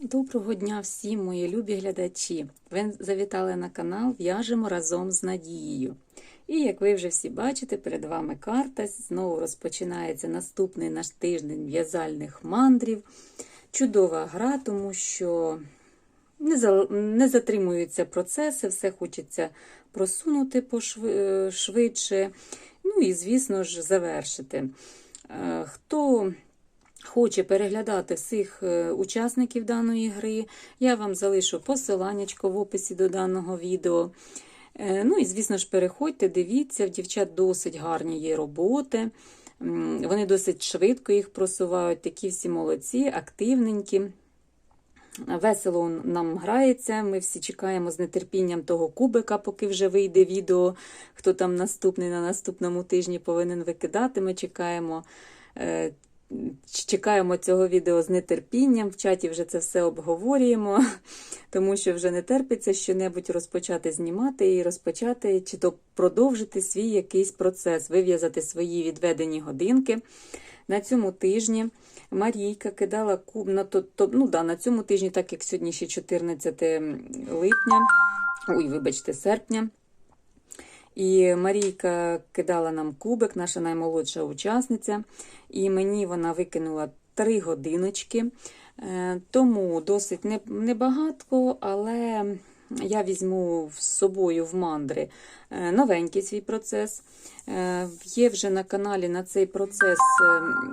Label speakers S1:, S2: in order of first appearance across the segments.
S1: Доброго дня всім, мої любі глядачі! Ви завітали на канал В'яжемо разом з Надією. І як ви вже всі бачите, перед вами карта. Знову розпочинається наступний наш тиждень в'язальних мандрів. Чудова гра, тому що не, за, не затримуються процеси, все хочеться просунути пошви- швидше. Ну і, звісно ж, завершити. Е, Хто хоче переглядати всіх е, учасників даної гри, я вам залишу посиланнячко в описі до даного відео. Е, Ну і, звісно ж, переходьте, дивіться, в дівчат досить гарні є роботи. Вони досить швидко їх просувають, такі всі молодці, активненькі. Весело нам грається. Ми всі чекаємо з нетерпінням того кубика, поки вже вийде відео. Хто там наступний на наступному тижні повинен викидати. Ми чекаємо. Чекаємо цього відео з нетерпінням, в чаті вже це все обговорюємо, тому що вже не терпиться щонебудь розпочати знімати і розпочати чи то продовжити свій якийсь процес, вив'язати свої відведені годинки. На цьому тижні Марійка кидала куб на то, то, ну да, на цьому тижні, так як сьогодні ще 14 липня, ой, вибачте, серпня. І Марійка кидала нам кубик, наша наймолодша учасниця, і мені вона викинула три годиночки. Е, Тому досить не- небагатко, але я візьму з собою в мандри е, новенький свій процес. Е, Є вже на каналі на цей процес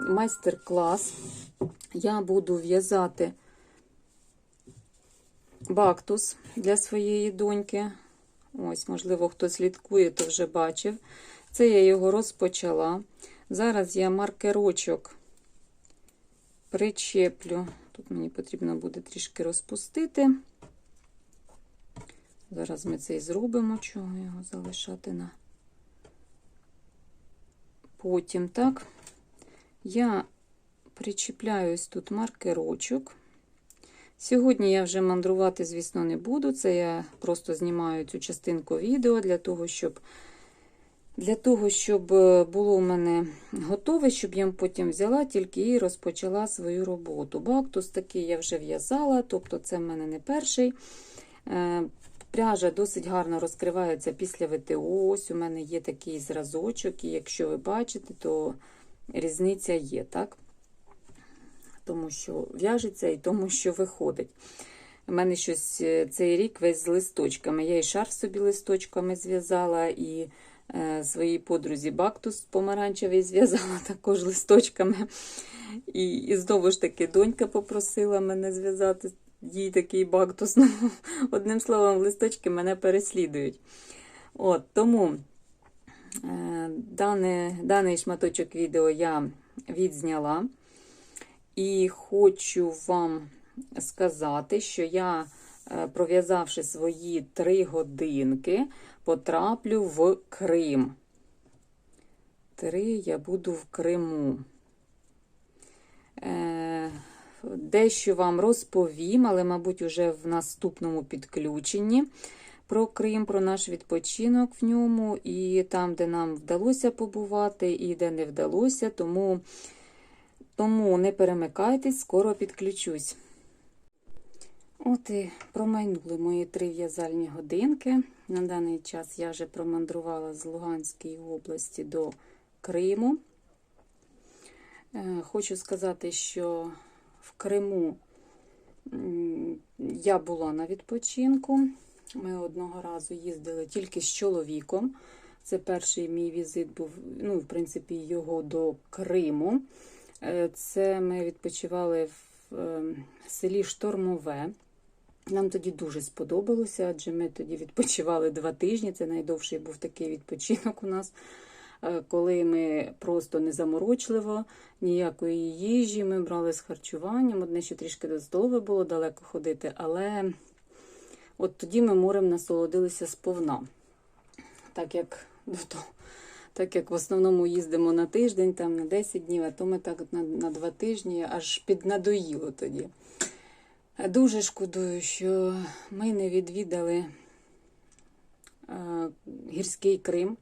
S1: майстер-клас. Я буду в'язати бактус для своєї доньки. Ось, можливо, хто слідкує, то вже бачив. Це я його розпочала. Зараз я маркерочок причеплю. Тут мені потрібно буде трішки розпустити. Зараз ми це і зробимо, чого його залишати на потім, так, я причіпляю ось тут маркерочок. Сьогодні я вже мандрувати, звісно, не буду. Це я просто знімаю цю частинку відео для того, щоб для того, щоб е, було у мене готове, щоб я потім взяла тільки і розпочала свою роботу. Бактус такий я вже в'язала, тобто це в мене не перший. Е, Пряжа досить гарно розкривається після ВТО. Ось у мене є такий зразочок, і якщо ви бачите, то різниця є, так? Тому що в'яжеться і тому, що виходить. У мене щось е, цей рік весь з листочками. Я і шарф собі листочками зв'язала, і е, своїй подрузі бактус помаранчевий зв'язала також листочками. І, і знову ж таки, донька попросила мене зв'язати їй такий бактус. Ну, одним словом, листочки мене переслідують. От, Тому е, дане, даний шматочок відео я відзняла. І хочу вам сказати, що я, е, пров'язавши свої три годинки, потраплю в Крим. Три я буду в Криму. Е, Дещо вам розповім, але, мабуть, уже в наступному підключенні про Крим, про наш відпочинок в ньому, і там, де нам вдалося побувати, і де не вдалося. Тому. Тому не перемикайтесь, скоро підключусь. От і промайнули мої три в'язальні годинки. На даний час я вже промандрувала з Луганської області до Криму. Е, Хочу сказати, що в Криму я була на відпочинку. Ми одного разу їздили тільки з чоловіком. Це перший мій візит був, ну, в принципі, його до Криму. Е, Це ми відпочивали в е, селі Штормове. Нам тоді дуже сподобалося, адже ми тоді відпочивали два тижні. Це найдовший був такий відпочинок у нас, е, коли ми просто незаморочливо, ніякої їжі. Ми брали з харчуванням. Одне, що трішки до столове було далеко ходити, але от тоді ми морем насолодилися сповна. Так як до того. Так як в основному їздимо на тиждень, там на 10 днів, а то ми так на, на 2 тижні аж піднадоїло тоді. Дуже шкодую, що ми не відвідали гірський Крим.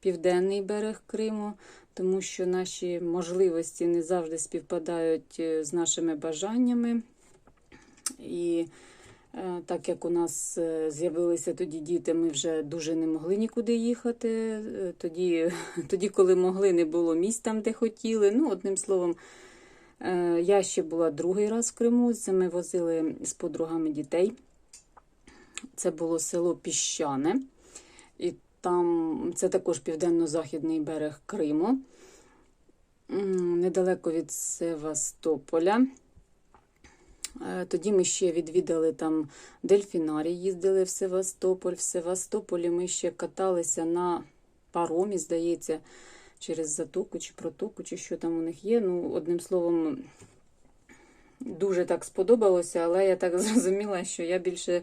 S1: південний берег Криму, тому що наші можливості не завжди співпадають е, з нашими бажаннями. І так як у нас е, з'явилися тоді діти, ми вже дуже не могли нікуди їхати. Е, Тоді, тоді коли могли, не було місць там, де хотіли. Ну, одним словом, е, я ще була другий раз в Криму. Це ми возили з подругами дітей. Це було село Піщане. І там це також південно-західний берег Криму, недалеко від Севастополя. Е, Тоді ми ще відвідали там дельфінарій, їздили в Севастополь. В Севастополі ми ще каталися на паромі, здається, через затоку чи протоку, чи що там у них є. Ну, одним словом, дуже так сподобалося, але я так зрозуміла, що я більше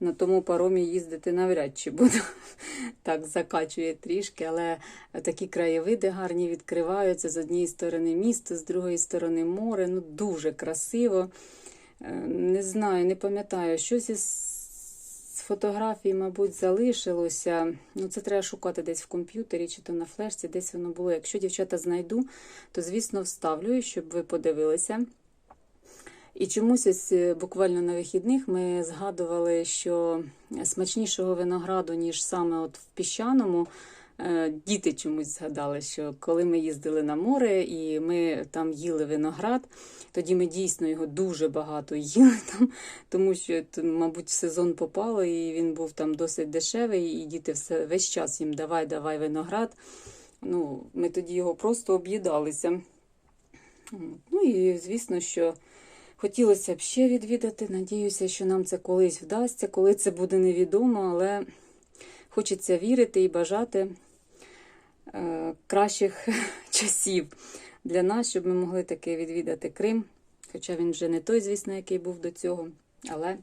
S1: на тому паромі їздити навряд чи буду. Так закачує трішки, але такі краєвиди гарні відкриваються з однієї сторони місто, з другої сторони море. Ну, дуже красиво. Е, Не знаю, не пам'ятаю, щось із фотографій, мабуть, залишилося. Ну, це треба шукати десь в комп'ютері чи то на флешці, десь воно було. Якщо дівчата знайду, то, звісно, вставлю, щоб ви подивилися. І чомусь ось е, буквально на вихідних ми згадували, що смачнішого винограду, ніж саме от в піщаному, діти чомусь згадали, що коли ми їздили на море і ми там їли виноград, тоді ми дійсно його дуже багато їли там, тому що, мабуть, сезон попало, і він був там досить дешевий, і діти все, весь час їм давай, давай виноград. Ну, ми тоді його просто об'їдалися. Ну і звісно, що хотілося б ще відвідати. Надіюся, що нам це колись вдасться, коли це буде невідомо, але хочеться вірити і бажати е, кращих часів для нас, щоб ми могли таки відвідати Крим. Хоча він вже не той, звісно, який був до цього. Але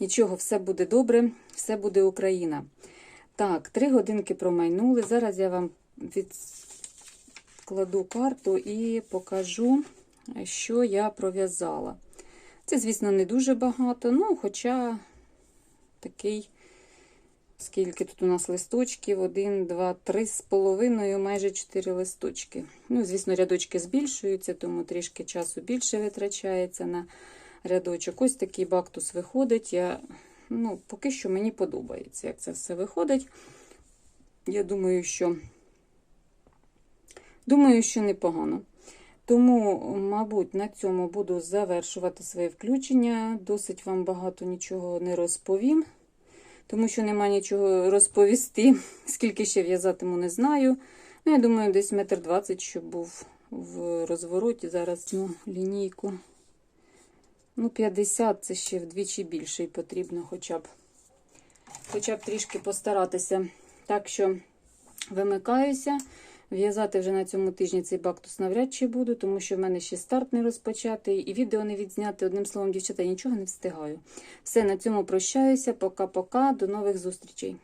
S1: нічого, все буде добре, все буде Україна. Так, три годинки промайнули. Зараз я вам відкладу карту і покажу, що я пров'язала. Це, звісно, не дуже багато, ну, хоча такий, скільки тут у нас листочків? Один, два, три з половиною, майже чотири листочки. Ну, звісно, рядочки збільшуються, тому трішки часу більше витрачається на рядочок. Ось такий бактус виходить. Я, ну, поки що мені подобається, як це все виходить. Я думаю, що думаю, що непогано. Тому, мабуть, на цьому буду завершувати своє включення. Досить вам багато нічого не розповім, тому що нема нічого розповісти. Скільки ще в'язатиму, не знаю. Ну, я думаю, десь метр двадцять, щоб був в розвороті. Зараз цю лінійку. Ну, 50 це ще вдвічі більше і потрібно хоча б, хоча б трішки постаратися. Так що вимикаюся. В'язати вже на цьому тижні цей бактус навряд чи буду, тому що в мене ще старт не розпочатий і відео не відзняти. Одним словом, дівчата, нічого не встигаю. Все, на цьому прощаюся. Пока-пока. До нових зустрічей.